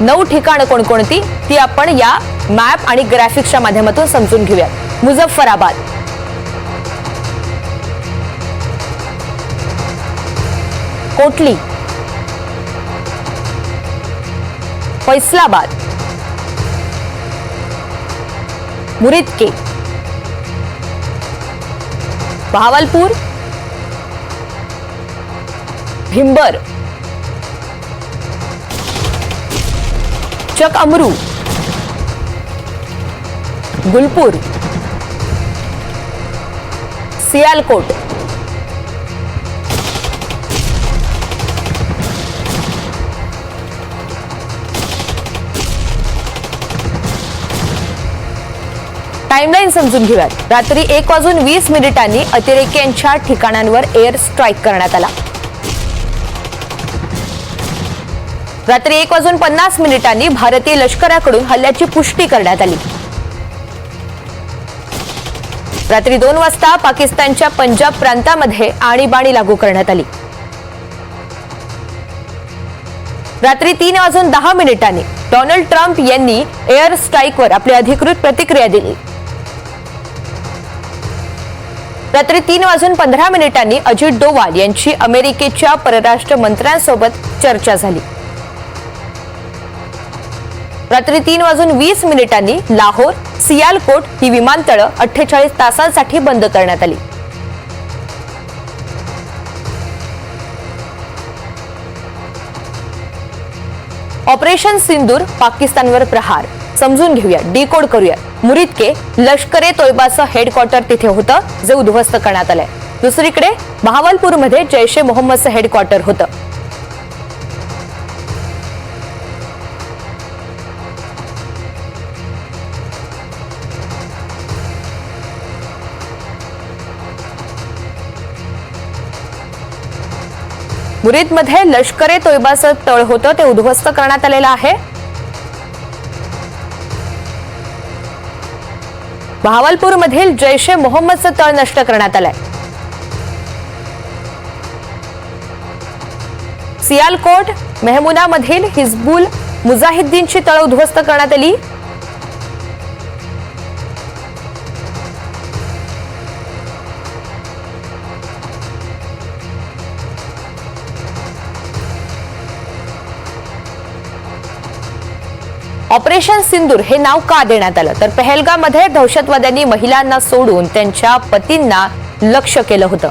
नऊ ठिकाणं कोणकोणती ती आपण या मॅप आणि ग्राफिक्सच्या माध्यमातून समजून घेऊया मुझफ्फराबाद. कोटली. फैसलाबाद. मुरिदके. भावलपूर. भिंबर चक अमरू गुलपूर सियालकोट टाइमलाईन समजून घेऊयात. रात्री एक वाजून वीस मिनिटांनी अतिरेक्यांच्या ठिकाणांवर एअर स्ट्राईक करण्यात आला. रात्री एक वाजून पन्नास मिनिटांनी भारतीय लष्कराकडून हल्ल्याची पुष्टी करण्यात आली. रात्री दोन वाजता पाकिस्तानच्या पंजाब प्रांतामध्ये आणीबाणी लागू करण्यात आली. रात्री तीन वाजून दहा मिनिटांनी डोनाल्ड ट्रम्प यांनी एअर स्ट्राईकवर आपली अधिकृत प्रतिक्रिया दिली. रात्री तीन वाजून पंधरा मिनिटांनी अजित डोवाल यांची अमेरिकेच्या परराष्ट्र मंत्र्यांसोबत चर्चा झाली. रात्री तीन वाजून वीस मिनिटांनी लाहोर सियालकोट ही विमानतळं अठ्ठेचाळीस तासांसाठी बंद करण्यात आली. ऑपरेशन सिंदूर पाकिस्तानवर प्रहार. समजून घेऊया डिकोड करूया. मुरिदके लष्करे तोयबाचं हेडक्वार्टर तिथे होतं जे उद्ध्वस्त करण्यात आलंय. दुसरीकडे बहावलपूरमध्ये जैश ए मोहम्मदचं हेडक्वार्टर होतं. मुरीदमध्ये लष्कर तोयबाचं तळ होतं ते उद्ध्वस्त करण्यात आलेलं आहे. भावलपूरमधील जैश ए मोहम्मदचं तळ नष्ट करण्यात आलंय. सियालकोट मेहमुनामधील हिजबुल मुजाहिद्दीनची तळ उद्ध्वस्त करण्यात आली. ऑपरेशन सिंदूर हे नाव का देण्यात आलं? तर पहलगामध्ये दहशतवाद्यांनी महिलांना सोडून त्यांच्या पतींना लक्ष केलं होतं.